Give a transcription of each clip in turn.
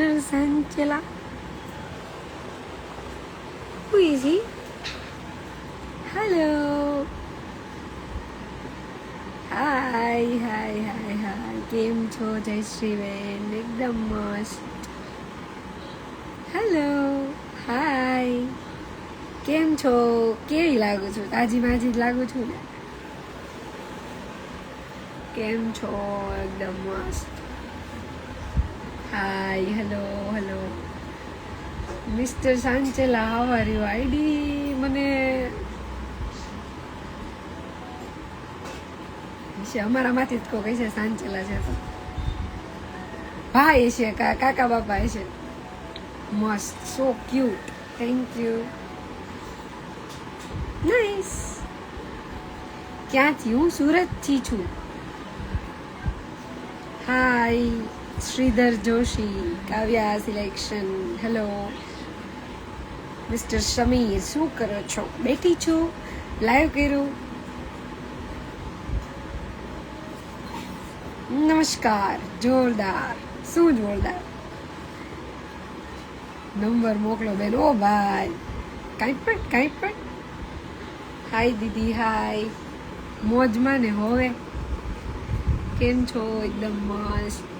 Mr. Sanchela. Who is he? Hello. હાય હાય હાય હાય કેમ છો જય જયશ્રીબેન એકદમ મસ્ત હેલો હાય કેમ છો કેવી લાગુ છું તાજી માજી જ લાગુ છું ને કેમ છો એકદમ મસ્ત હાય હેલો હેલો મિસ્ટર સાંચેલા હાવ આર યુ આઈડી મને છે અમારામાંથી જ કોઈ છે સાંચેલા છે. તો ભાઈ છે કાકા બાપા છે. મસ્ત so cute thank you nice ક્યાંથી? હું સુરતથી છું. Hi Shridhar Joshi Kavya selection hello mister Sameer શું કરો છો? બેઠી છું? લાઈવ કર્યું? નમસ્કાર, જોરદાર. શું જોરદાર? નંબર મોકલો બેન. ઓ ભાઈ. કાંઈ પણ કાંઈ પણ. હાય દીદી હાય મોજમાં ને હોવે. કેમ છો? એકદમ મસ્ત.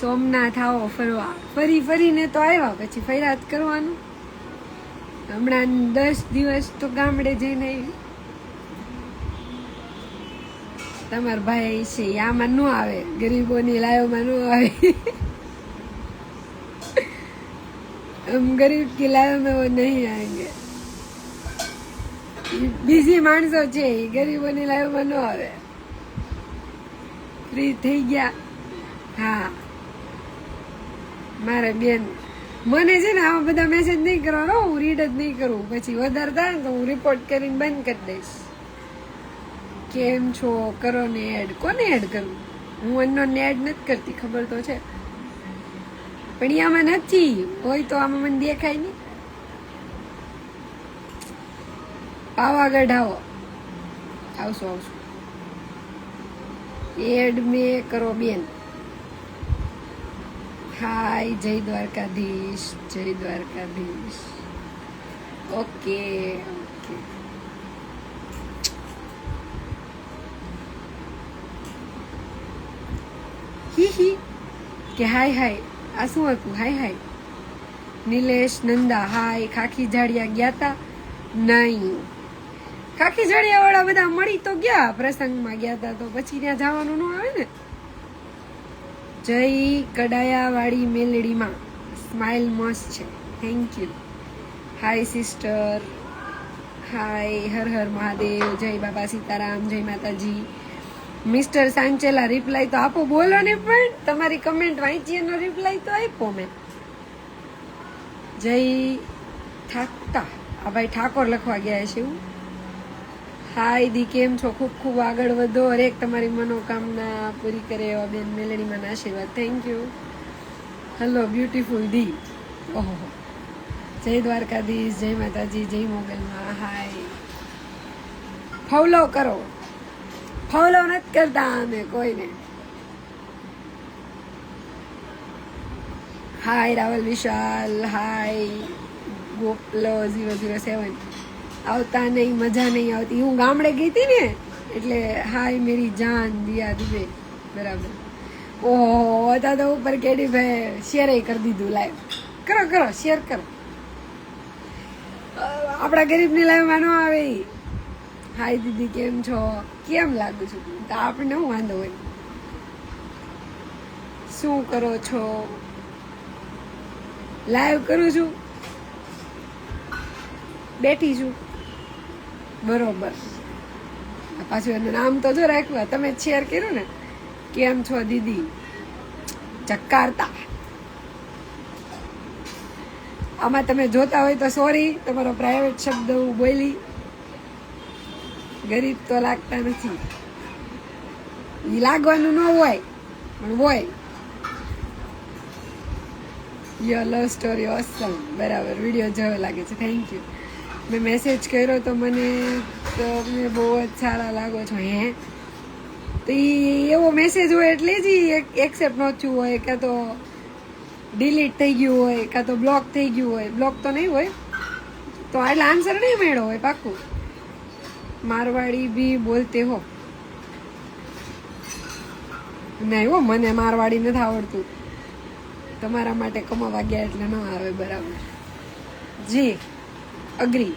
સોમનાથ આવો ફરવા. ફરી ફરીને તો આવ્યા, પછી ફરિયાદ કરવાનું. હમણાં દસ દિવસ તો ગામડે જઈને આવી. તમારા ભાઈ છે આમાં ન આવે, ગરીબોની લાયોમાં ન આવે. આમ ગરીબ કી લાયોમાં નહીં આવે. બીજી માણસો છે એ ગરીબોની લાઈફમાં ન આવે. ફ્રી થઈ ગયા. હા. મારે બેન, મને છે ને આવા બધા મેસેજ નહીં કરવાનો હું રીડ જ નહીં કરું. પછી વધારે થાય ને તો હું રિપોર્ટ કરીને બંધ કરી દઈશ. કેમ છો? કરો ને એડ કોને એડ કરું હું અન્નો ને એડ નથી કરતી, ખબર તો છે. પણ એ આમાં નથી. હોય તો આમાં મને દેખાય નહીં. પાવાગઢ આવો. આવશો આવશો. એડ મેં કરો બેન. હાય જય દ્વારકાધીશ જય દ્વારકાધીશ ઓકે ઓકે હી હી કે હાય હાય આ શું હતું? હાય હાય નિલેશ નંદા હાય ખાખી જાડિયા ગયા તા? નહીં. ખાખી જાડિયા વાળા બધા મળી તો ગયા પ્રસંગમાં ગયા તા, તો પછી ત્યાં જવાનું ન આવે ને? જય કડાયાવાળી મેલડીમાં. સ્માઇલ મસ્ત છે. Thank you hi sister hi હર હર મહાદેવ. જય બાબા સીતારામ, જય માતાજી. મિસ્ટર સાંચેલા રિપ્લાય તો આપો. બોલો ને પણ તમારી કમેન્ટ વાંચી એનો રિપ્લાય તો આપ્યો મેં. જય ઠાકતા. આ ભાઈ ઠાકોર લખવા ગયા છે એવું. હાય દી, કેમ છો? ખૂબ ખૂબ આગળ વધો. હરેક તમારી મનોકામના પૂરી કરે એવા બેન મેલડીમાં આશીર્વાદ. થેન્ક યુ હલો બ્યુટીફુલ દી. ઓહો જય દ્વારકાધીશ, જય માતાજી, જય મોગલમાં. હાય ફોલો કરો. ફોલો નથી કરતા અમે કોઈને. હાય રાવલ વિશાલ. હાય ગોપલો ઝીરો ઝીરો સેવન આવતા નહીં, મજા નહીં આવતી. હું ગામડે ગઈ હતી ને, એટલે હાય મેરી જાન, દિયા દુબે. બરાબર. ઓહો હતા તો ઉપર કેડી ભાઈ શેર કરી દીધું લાઈવ કરો કરો શેર કરો. આપણા ગરીબની લાઈવમાં ન આવે. હાય દીદી, કેમ છો? કેમ લાગુ છું? તો આપણને હું વાંધો હોય. શું કરો છો? લાઈવ કરું છું. બેઠી છું. બરોબર. પાછું એનું નામ તો જો રાખ્યું તમે શેર કર્યું ને કેમ છો દીદી. ચક્કારતા. આમાં તમે જોતા હોય તો સોરી તમારો પ્રાઇવેટ શબ્દ હું બોલી. ગરીબ તો લાગતા નથી. લાગવાનું ન હોય, પણ હોય. યો લવ સ્ટોરી ઓસમ બરાબર, વીડિયો જેવો લાગે છે. થેન્ક યુ મેં મેસેજ કર્યો તો મને તમે બહુ જ સારા લાગો છો, હે? તો એ એવો મેસેજ હોય એટલે જ એક્સેપ્ટ ન થયું હોય, કાં તો ડિલીટ થઈ ગયું હોય, કાં તો બ્લોક થઈ ગયું હોય. બ્લોક તો નહીં હોય. તો એટલે આન્સર નહીં મળ્યો હોય, પાક્કું. મારવાડી બી બોલતે હો. નહીં હો મને મારવાડી નથી આવડતું. તમારા માટે કમાવા ગયા એટલે ન આવે બરાબર. જી. અગ્રી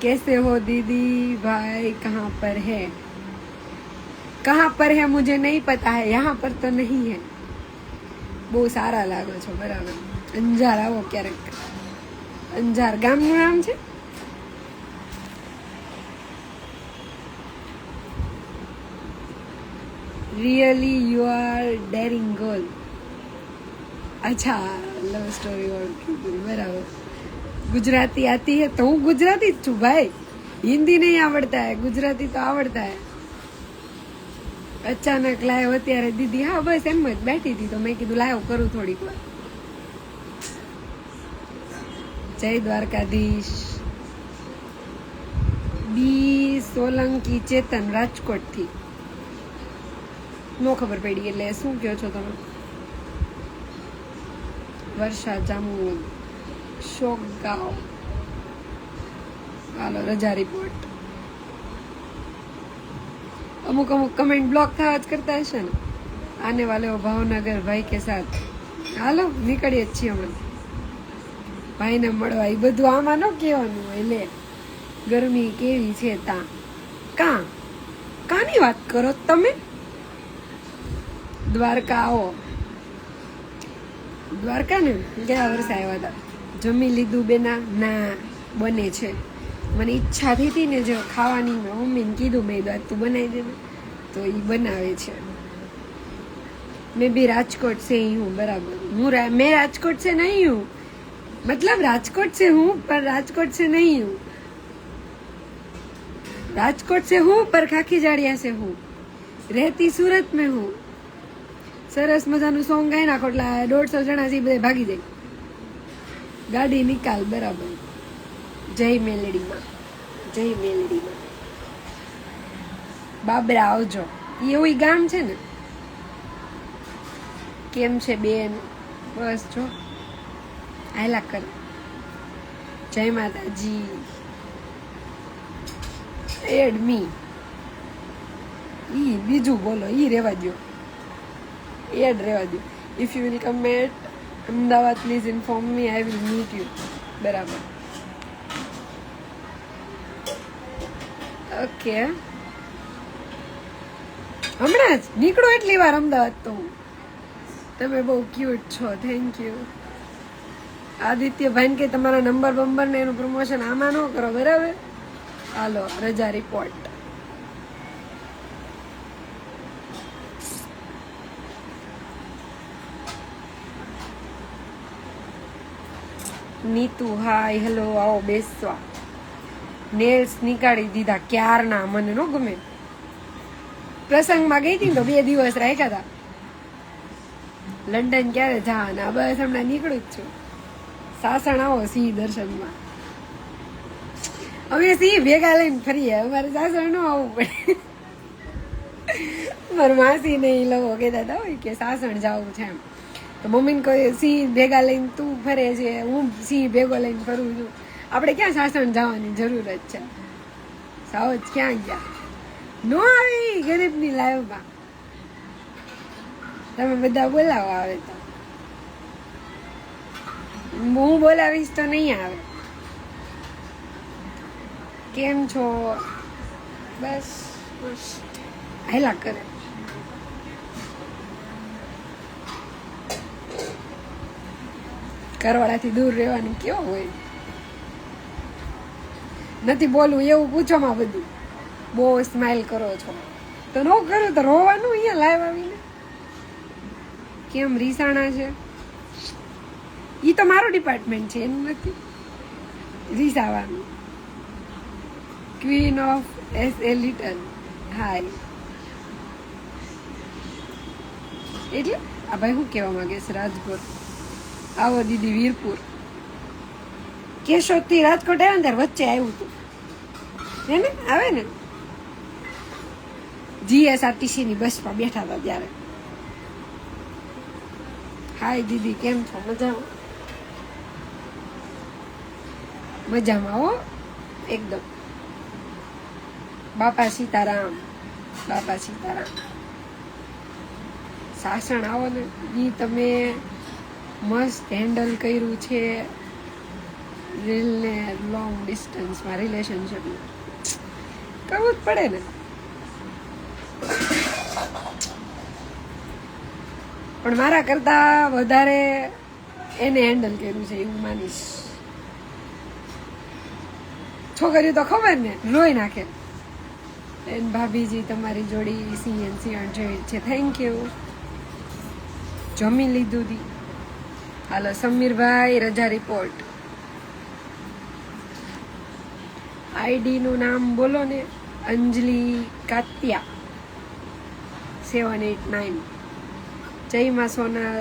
कैसे हो दीदी भाई कहाँ पर है कहाँ पर है मुझे नहीं पता है यहाँ पर तो नहीं है બહુ સારા લાગો છો બરાબર અંજાર આવો ક્યારેક અંજાર ગામનું નામ છે really you are daring girl અચ્છા લવ સ્ટોરી ઓળખી બરાબર. ગુજરાતી આતી હે, તો હું ગુજરાતી જ છું ભાઈ. હિન્દી નહીં આવડતા હે, ગુજરાતી તો આવડતા હે. અચાનક લાયો અત્યારે દીદી, હા, બસ એમ જ બેઠી હતી તો મેં કીધું, લાયો, કરું થોડીક વાર. જય દ્વારકાધીશ. બી સોલંકી ચેતન રાજકોટથી. નો ખબર પડી એટલે શું કહો છો તમે? વર્ષા જામુ, શોક ગાંવ. હાલો, રજા રિપોર્ટ અમુક અમુક કમેન્ટ બ્લોક થવા જ કરતા હશે ને. આને વાલે ભાવનગર ભાઈ કે સાથ. હાલો, નીકળીએ જ છીએ અમે ભાઈને મળવા એ બધું આમાં ન કહેવાનું હોય લે ગરમી કેવી છે તા કા? કાની વાત કરો તમે? દ્વારકા આવો. દ્વારકા ને ગયા વર્ષે આવ્યા હતા જમી લીધું બેના ના બને છે મને ઈચ્છા થઈ હતી ને જો ખાવાની મેં મમ્મીને કીધું મેં કીધું આજ તું બનાવી દે ને તો એ બનાવે છે मैं भी राजकोट से ही हूँ बराबर हूँ रा, मैं राजकोट से नहीं हूँ मतलब राजकोट से हूँ पर राजकोट से नहीं हूँ राजकोट से हूँ पर खाकी जाड़िया से हूँ रहती सूरत में हूँ સરસ મજાનું સોંગ ગાઈ નાખો એટલે દોઢસો જણા એ બધા ભાગી જાય. ગાડી નિકાલ, બરાબર. જય મેલડીમાં જય મેલડીમાં બાબરા, આવજો. એવું ગામ છે ને? કેમ છે બેન? બસ જો. આયલા કર. જય માતાજી. એડ મી ઈ બીજું બોલો, ઈ રેવા દ્યો એડ રહેવા દો if you will come at Ahmedabad please inform me I will meet you બરાબર. ઓકે હમણાં જ નીકળો એટલી વાર અમદાવાદ તો. હું. તમે બહુ ક્યુટ છો થેન્ક યુ આદિત્ય ભાઈ કે તમારા નંબર બંબર ને એનું પ્રમોશન આમાં ન કરો, બરાબર? હાલો, રજા રિપોર્ટ નીતુ, હાય હેલો આવો, બેસવા. નેલ્સ નીકાળી દીધા ક્યારના મને નો ગમે. પ્રસંગમાં ગઈ હતી તો બે દિવસ રાખ્યા હતા. લંડન ક્યારે જવાના? બસ, હમણાં નીકળું જ છું. સાસણ આવો, સિંહ દર્શનમાં. અમે સિંહ ભેગા લઈને ફરીએ. અમારે સાસણ નો આવવું પડે. મારા માસી ને એ લોકો કહેતા હતા, હોય કે સાસણ જવું છે એમ. તો મમ્મીને કહે સિંહ ભેગા લઈને તું ફરે છે, હું સિંહ ભેગો લઈને ફરું છું. આપણે ક્યાં સાસણ જવાની જરૂર જ છે? સાવજ ક્યાં ગયા? નો આવી ગરીબની લાઈવમાં તમે બધા બોલાવો આવે તો. હું બોલાવીશ તો નહીં આવે. કેમ છો? બસ બસ. હેલા કરે. ઘરવાળાથી દૂર રહેવાનું કેવું હોય? નથી બોલવું એવું પૂછો માં બધું. બહુ સ્માઇલ કરો છો. તો ન કરો, તો રોવાનું અહીંયા લાઈવ આવીને. કેમ રીસાણા છે? ઈ તો મારું ડિપાર્ટમેન્ટ છે, એનું નથી. રીસાવાનું. Queen of as a little hi એટલે આ ભાઈ શું કહેવા માંગે છે, રાજકોટ? આવો દીદી વીરપુર. કેશોદથી રાજકોટ આવ્યા ને વચ્ચે આવ્યું હતું હે ને? આવે ને? ની બસમાં બેઠા હતા ત્યારે. હાય દીદી, કેમ છો? મજામાં? મજામાં હો, એકદમ. બાપા સીતારામ બાપા સીતારામ. સાસણ આવો ને, ઈ તમે મસ્ત હેન્ડલ કર્યું છે. રીલને લોંગ ડિસ્ટન્સમાં રિલેશનશિપને કરવું જ પડે ને. પણ મારા કરતા વધારે એને હેન્ડલ કર્યું છે, એવું માનીશ. છોકરીઓ તો ખબર ને રોઈ નાખે. એન ભાભીજી તમારી જોડી સિંહણ સિંહણ જેવી છે. થેન્ક યુ જમી લીધું દી. હાલો સમીરભાઈ રજા રિપોર્ટ આઈડી નું નામ બોલો ને, અંજલિ કાત્યા સેવન એટ નાઇન જયમાં સોના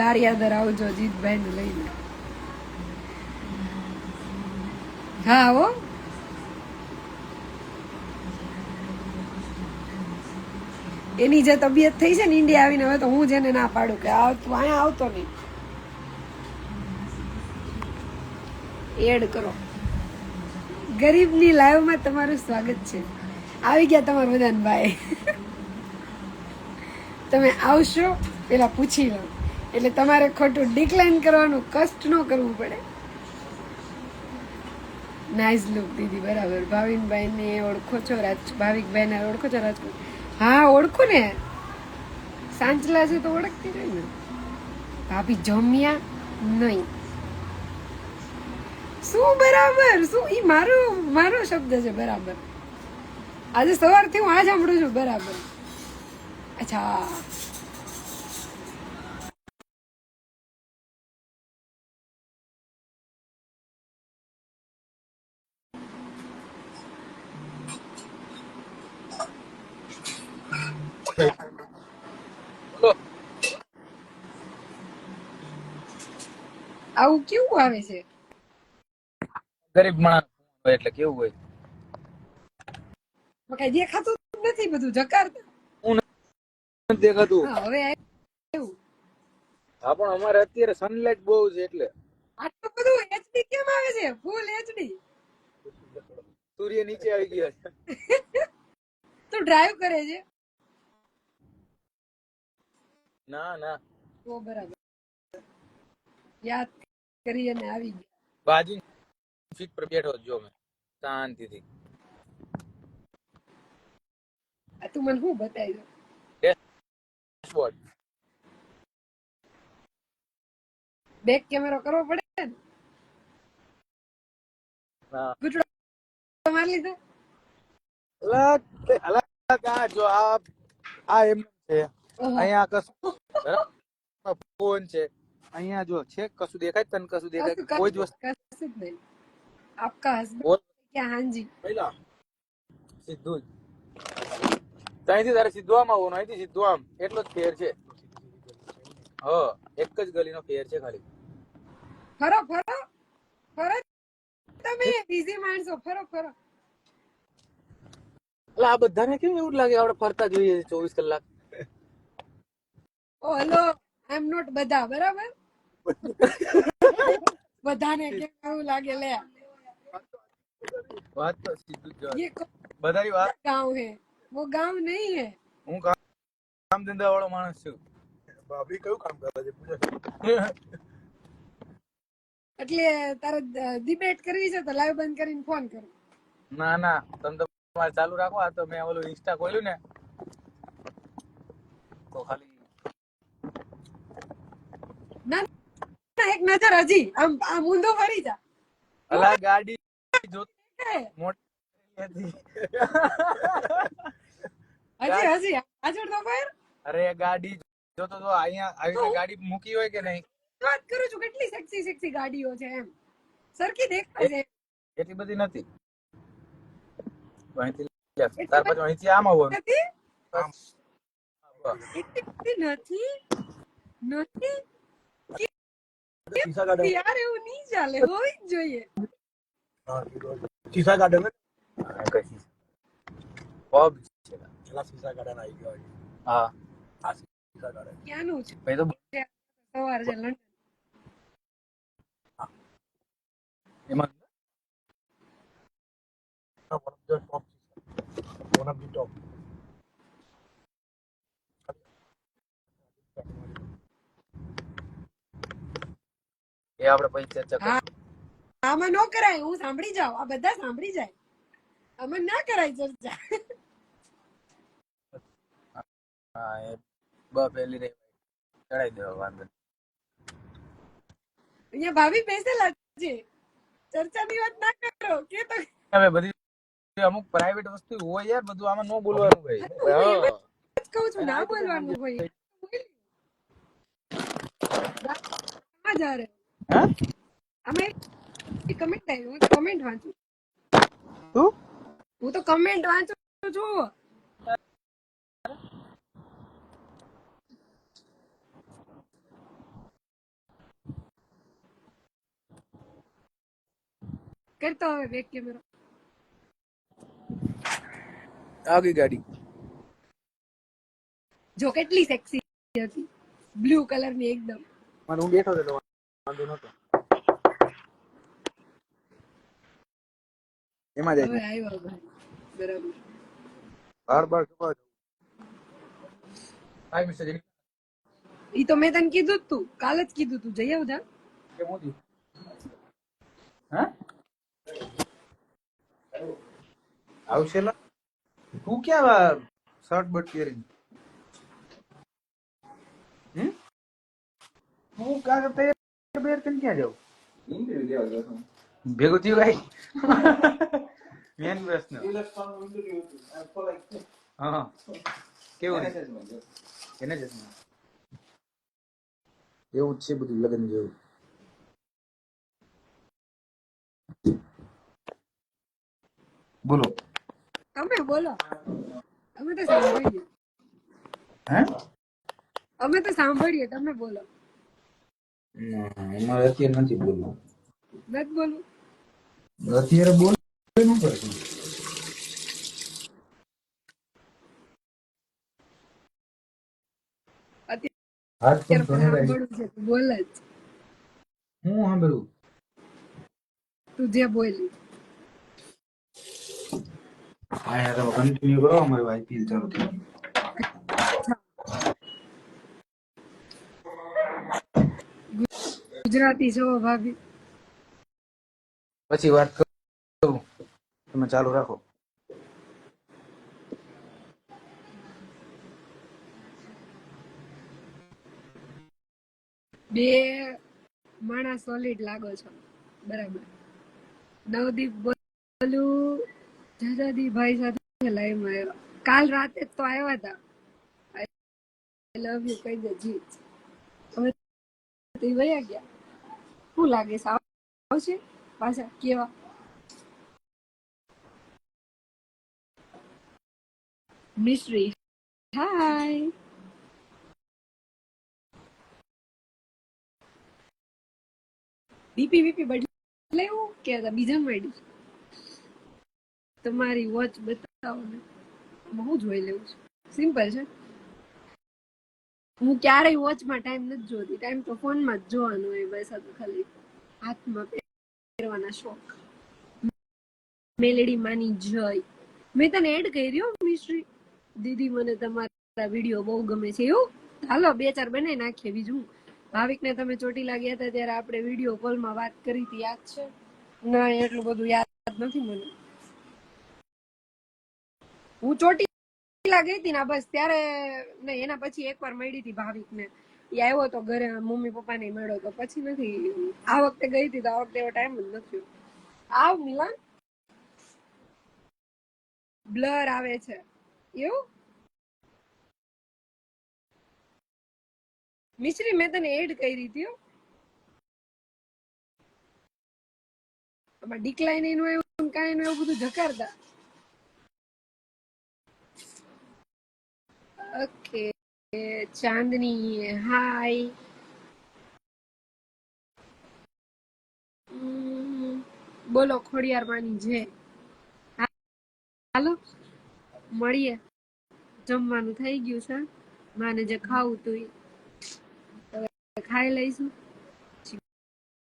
ગારિયાદર આવજો જીતભાઈ ને લઈને. હા, હો. એની જે તબિયત થઈ છે ને ઇન્ડિયા આવીને હવે તો હું જેને ના પાડું કે આ તું અહીંયા આવતો નહીં. એડ કરો. ગરીબની લાઈવમાં તમારું સ્વાગત છે. આવી ગયા તમારા બધાને ભાઈ. તમે આવશો, પેલા પૂછી લો. એટલે તમારે ખોટું ડિક્લાઇન કરવાનું, કષ્ટ ન કરવું પડે. નાઇસ લુક દીદી, બરાબર. ભાવિનભાઈ ને ઓળખો છો, રાજ ભાવિકભાઈ ને ઓળખો છો, રાજકોટ? હા, ઓળખું ને. સાંચલા છે તો ઓળખતી રહી ને. ભાભી જમ્યા નહીં. શું બરાબર? શું ઈ મારો મારો શબ્દ છે બરાબર. આજે સવારથી હું આ સાંભળું છું બરાબર. અચ્છા. આવું કેવું આવે છે? ગરીબ માણસ હોય એટલે કેવું હોય? કઈ દેખાતું નથી બધું જકાર નથી દેખાતું. હવે હા પણ અમારે અત્યારે સનલાઇટ બહુ છે એટલે. આટલું બધું એચડી કેમ આવે છે? ફૂલ એચડી સૂર્ય નીચે આવી ગયા છે. તું ડ્રાઈવ કરે છે. ના ના. તો બરાબર. યાદ કરી અને આવી ગયા. બાજી સીટ પર બેઠો જ મેં શાંતિથી. આ તું મને શું બતાવી ડેશબોર્ડ બેક કેમેરો કરવો પડે ને? હા. મારી લીધો? અલગ અલગ આ જો આ આ એમ છે. અહીંયા કશું બરાબર? ફોન છે. અહીંયા જો છે કશું દેખાય તને? કશું દેખાય કોઈ જ વસ્તુ કશું જ નહીં. આપકા હસબન્ડ કે હાંજી પહેલા સીધું જ. ત્યાંથી તારે સીધું આમ આવવાનું અહીંથી સીધું આમ એટલો જ ફેર છે. હ એક જ ગલીનો ફેર છે ખાલી. ફરો ફરો. ફરો તમે બિઝી માણસો. ફરો ફરો. એટલે આ બધાને કેમ એવું લાગે? આપણે ફરતા જોઈએ ચોવીસ કલાક. ઓલો આઈ એમ નોટ બધા બરાબર? બધાને કેવું લાગે લે. વાત તો સીધું જ બધાની વાત. ગાંવ હે. વો ગાંવ નહીં હે. હું કામ ધંધા વાળો માણસ છું. ભાભી કયું કામ કરે છે? પૂજા એટલે તારે ડિબેટ કરવી છે તો લાઈવ બંધ કરીને ફોન કર. ના ના તમે તમારે ચાલુ રાખો. આ તો મેં ઓલું ઇન્સ્ટા ખોલ્યું ને. તો ખાલી ના એક નજર હજી. આમ આમ ઊંધો ફરી જા. અલા ગાડી જો મોટી હજી હજી પાછળ તો ફેર. અરે ગાડી જોતો તો અહીંયા આવી ગાડી મૂકી હોય કે નહીં? વાત કરું છું કેટલી સેક્સી સેક્સી ગાડીઓ છે એમ. સરખી દેખાય છે. એટલી બધી નથી. અહીંથી તાર પછી અહીંથી આમ આવો. નથી? નથી? નથી? યાર એવું નહીં ચાલે. હોય જ જોઈએ. સીસા ગાર્ડન કઈ પબ છે. પેલા સીસા ગાર્ડન આવી ગયો હા. આ સીસા ગાર્ડન ક્યાંનું છે? ભાઈ તો સવાર છે લંડન એમાં? એ આપણે પછી ચર્ચા કરીશું આમાં ન કરાય હું સાંભળી જાઉં. આ બધા સાંભળી જાય. આમાં ના કરાય ચર્ચા. હા એ બ પેલી રહી. ચડાઈ દેવા વાંધો અહીંયા ભાભી બેસેલા છે. ચર્ચાની વાત ના કરો. કે તો હવે બધી અમુક પ્રાઇવેટ વસ્તુ હોય યાર બધું આમાં નો બોલવાનું ભાઈ કહું છું ના બોલવાનું ભાઈ હા? કમેન્ટ આવી કમેન્ટ વાંચું. હું તો કમેન્ટ વાંચું છું. કરતો હવે બેક કેમેરો આગી ગાડી. જો કેટલી સેક્સી હતી. બ્લુ કલરની એકદમ. હું બેઠો હતો વાંધો નતો. એમાં હવે આવ્યો બરાબર. બાર બાર કપાય હાય મિસ્ટર જેની ઈ તો મેં તને કીધું જ તું કાલે જ કીધું તું. જઈ કે મોદી હા? આવશે લા. તું ક્યાં શર્ટ બટ પહેરી હમ? તું કાં તૈયાર બેર કરીને ક્યાં જાવ? ભેગું થયું ભાઈ મેન પ્રશ્ન. હા. કેવું એને ચશ્મા એવું છે બધું લગ્ન જેવું. બોલો. તમે બોલો. અમે તો સાંભળીએ. હે? અમે તો સાંભળીએ. તમે બોલો. અમારે અત્યારે નથી બોલવું. નથી બોલવું? અત્યારે બોલ શું કરશું હાથ અત્યારે પણ તું બોલ જ. હું સાંભળું? તું જે બોલી. હા યાર કન્ટિન્યુ કરો અમારી આઈપીએલ ચાલુ થઈ ગુજરાતી છો ભાભી. પછી વાત કરું. તમે ચાલુ રાખો. બે માણસ સોલિડ લાગો છો. બરાબર. નવદીપ બોલું જાજાદી ભાઈ સાથે લાઈવમાં આવ્યા. કાલ રાતે તો આવ્યા હતા આઈ લવ યુ કહી દે જીત હવે તે વયા ગયા. શું લાગે છે? આવશે પાછા કેવા? મિશ્રી. હાય બીપી વીપી બદલાયું કે બીજા મળી તમારી વોચ બતાવો ને. બહુ જોઈ લેવું છું. સિમ્પલ છે. હું ક્યારેય વોચમાં ટાઈમ નથી જોતી. ટાઈમ તો ફોનમાં જ જોવાનો હોય બસ ખાલી હાથમાં પહેરવાના શોખ. મેલેડી માની જય. મેં તને એડ કરી મિશ્રી. દીદી, મને તમારા વીડિયો બહુ ગમે છે. એવું? હાલો, બે ચાર બનાવી નાખીએ બીજું. હું. ભાવિકને તમે ચોટીલા ગયા હતા ત્યારે આપણે વીડિયો કોલમાં વાત કરી હતી, યાદ છે? ના એટલું બધું યાદ નથી મને. હું ગઈ હતી ને બસ ત્યારે નહીં એના પછી એકવાર મળી હતી ભાવિકને. એ આવ્યો તો ઘરે મમ્મી પપ્પા ને મળ્યો તો પછી નથી. આ વખતે ગઈ હતી તો આ વખતે એવો ટાઈમ જ નથી આવ મિલન. બ્લર આવે છે. એવું? મિશ્રી, મેં તને એડ કરી હતી આમાં ડિક્લાઇન એનું એવું કાંઈ એનું એવું બધું જકારતા. ઓકે, ચાંદની, હાય. બોલો, ખોડિયાર માની જે. હાલો, મળીએ. જમવાનું થઈ ગયું છે. માને જે ખાવું તું ખાઈ લઈશું.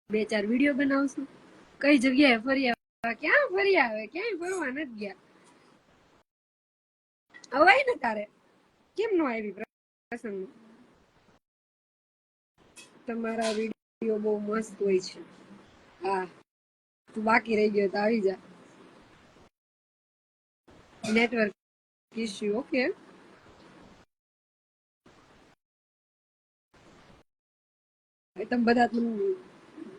બે ચાર વીડિયો બનાવશું. કઈ જગ્યાએ ફરી આવ્યા ક્યાં ફરી આવે? ક્યાંય ફરવા નથી ગયા. અવાય ને તારે? કેમ નો આવી પ્રસંગ? તમારા વીડિયો બહુ મસ્ત હોય છે. હા. તું બાકી રહી ગયો તો આવી જા. નેટવર્ક ઇશ્યુ ઓકે તમે બધા તું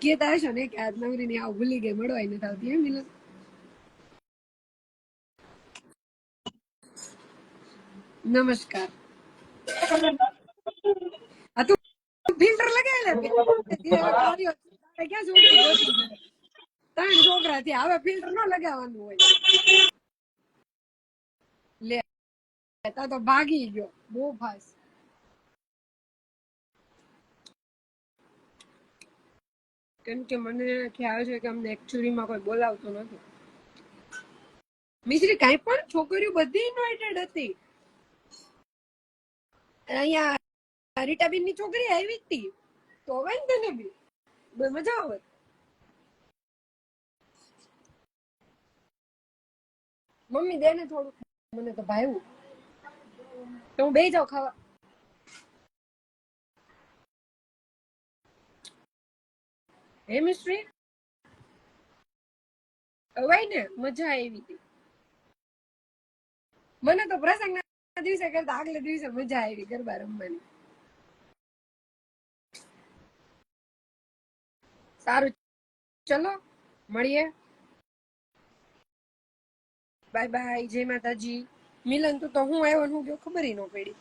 કેતા હશો ને કે આજ નવરીને આવું ભૂલી ગઈ મળવાય નથી આવતી એમ મિલન? નમસ્કાર. આ તું ફિલ્ટર લગાવી લે ક્યાં છોકરી ગોતી છે? ત્રણ છોકરા થી હવે ફિલ્ટર ન લગાવવાનું હોય. લે, તા તો ભાગી ગયો, બહુ ફાસ્ટ કેમ કે મને ખ્યાલ છે કે અમને એકચ્યુઅલીમાં કોઈ બોલાવતું નથી. મિશ્રી કાંઈ પણ છોકરીઓ બધી ઇન્વાઇટેડ હતી. અહીંયા રીટાબેનની છોકરી આવી હતી તો. હવે ને તને બી. મજા આવે. મમ્મી દે ને થોડું મને તો ભાવ્યું તો હું બે જાઉં ખાવા. હે મિસ્ટ્રી અવાય ને, મજા આવી હતી મને તો પ્રસંગના દિવસે કરતા આગલે દિવસે મજા આવી ગરબા રમવાની. સારું, ચલો, મળીએ. બાય બાય જય માતાજી. મિલન તું તો હું આવ્યો હું ગયો, ખબર ન પડી.